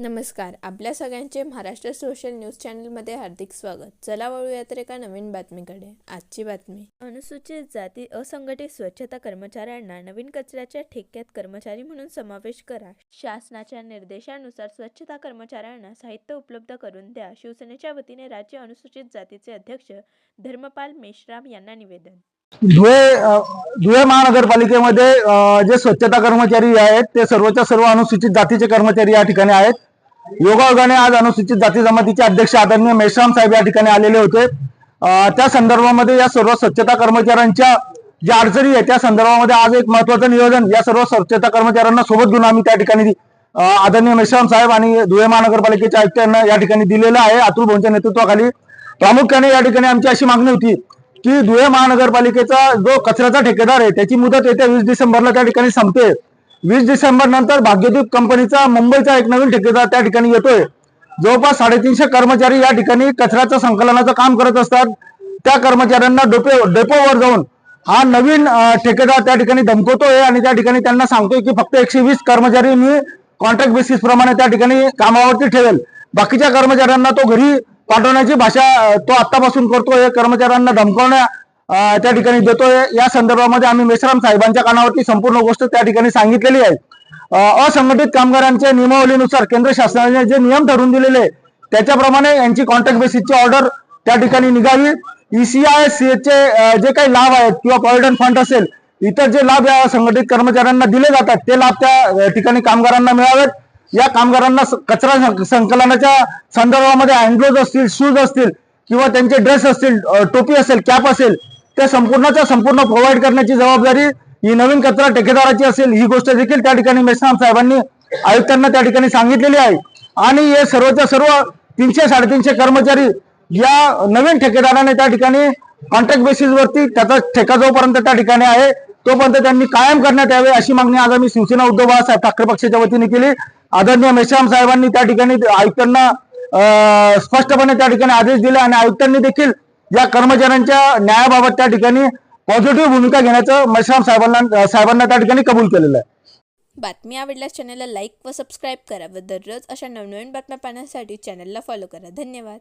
नमस्कार. आपल्या सगळ्यांचे महाराष्ट्र सोशल न्यूज चॅनलमध्ये हार्दिक स्वागत. चला वळूया तर एका नवीन बातमीकडे. आजची बातमी. अनुसूचित जाती असंघटित स्वच्छता कर्मचाऱ्यांना नवीन कचऱ्याच्या ठेक्यात कर्मचारी म्हणून समावेश करा. शासनाच्या निर्देशानुसार स्वच्छता कर्मचाऱ्यांना साहित्य उपलब्ध करून द्या. शिवसेनेच्या वतीने राज्य अनुसूचित जातीचे अध्यक्ष धर्मपाल मेश्राम यांना निवेदन. धुळे धुळे महानगरपालिकेमध्ये जे स्वच्छता कर्मचारी आहेत ते सर्वच्या सर्व अनुसूचित जातीचे कर्मचारी या ठिकाणी आहेत. योगायोगाने आज अनुसूचित जाती जमातीचे अध्यक्ष आदरणीय मेश्राम साहेब या ठिकाणी आलेले होते. त्या संदर्भामध्ये या सर्व स्वच्छता कर्मचाऱ्यांच्या ज्या अडचणी आहेत त्या संदर्भामध्ये आज एक महत्वाचं नियोजन या सर्व स्वच्छता कर्मचाऱ्यांना सोबत घेऊन आम्ही त्या ठिकाणी आदरणीय मेश्राम साहेब आणि धुळे महानगरपालिकेच्या आयुक्तांना या ठिकाणी दिलेलं आहे अतुल भाऊंच्या नेतृत्वाखाली. प्रामुख्याने या ठिकाणी आमची अशी मागणी होती की धुळे महानगरपालिकेचा जो कचऱ्याचा ठेकेदार आहे त्याची मुदत येत्या वीस डिसेंबरला त्या ठिकाणी संपते. वीस डिसेंबर नंतर भाग्यदीप कंपनीचा मुंबईचा एक नवीन ठेकेदार त्या ठिकाणी येतोय. जवळपास साडेतीनशे कर्मचारी या ठिकाणी कचऱ्याचं संकलनाचं काम करत असतात. त्या कर्मचाऱ्यांना डोपे डेपोवर जाऊन हा नवीन ठेकेदार त्या ठिकाणी धमकवतोय आणि त्या ठिकाणी त्यांना सांगतोय की फक्त एकशे वीस कर्मचारी मी कॉन्ट्रॅक्ट बेसिस प्रमाणे त्या ठिकाणी कामावरती ठेवेल. बाकीच्या कर्मचाऱ्यांना तो घरी पाठवण्याची भाषा तो आतापासून करतोय. कर्मचाऱ्यांना धमकवण्या त्या ठिकाणी देतोय. या संदर्भामध्ये आम्ही मेश्राम साहेबांच्या कानावरती संपूर्ण गोष्ट त्या ठिकाणी सांगितलेली आहे. असंघटित कामगारांच्या नियमावलीनुसार केंद्र शासनाने जे नियम ठरवून दिलेले आहे, त्याच्याप्रमाणे यांची कॉन्ट्रॅक्ट बेसिसची ऑर्डर त्या ठिकाणी निघावी. ईसीआय चे जे काही लाभ आहेत किंवा प्रॉव्हिडंट फंड असेल इतर जे लाभ या संघटित कर्मचाऱ्यांना दिले जातात ते लाभ त्या ठिकाणी कामगारांना मिळावेत. या कामगारांना कचरा सं- संकलनाच्या संदर्भामध्ये हँडग्लोज असतील शूज असतील किंवा त्यांचे ड्रेस असतील टोपी असेल कॅप असेल त्या संपूर्णच्या संपूर्ण प्रोव्हाइड करण्याची जबाबदारी ही नवीन कचरा ठेकेदाराची असेल ही गोष्ट देखील त्या ठिकाणी मेश्राम साहेबांनी आयुक्तांना त्या ठिकाणी सांगितलेली आहे. आणि हे सर्वच्या सर्व तीनशे साडेतीनशे कर्मचारी या नवीन ठेकेदाराने त्या ठिकाणी कॉन्ट्रॅक्ट बेसिस वरती त्याचा ठेका जोपर्यंत त्या ठिकाणी आहे तोपर्यंत त्यांनी कायम करण्यात यावे अशी मागणी आज आम्ही शिवसेना उद्धव बाळासाहेब ठाकरे पक्षाच्या वतीने केली. आदरणीय मेश्राम साहेबांनी त्या ठिकाणी आयुक्तांना स्पष्टपणे त्या ठिकाणी आदेश दिले आणि आयुक्तांनी देखील या कर्मचाऱ्यांच्या न्यायाबाबत त्या ठिकाणी पॉझिटिव्ह भूमिका घेण्याचं मेश्राम साहेबांना साहेबांना त्या ठिकाणी कबूल केलेलं आहे. बातमी आवडल्यास चॅनलला लाईक व सबस्क्राईब करा व दररोज अशा नवनवीन बातम्या पाहण्यासाठी चॅनलला फॉलो करा. धन्यवाद.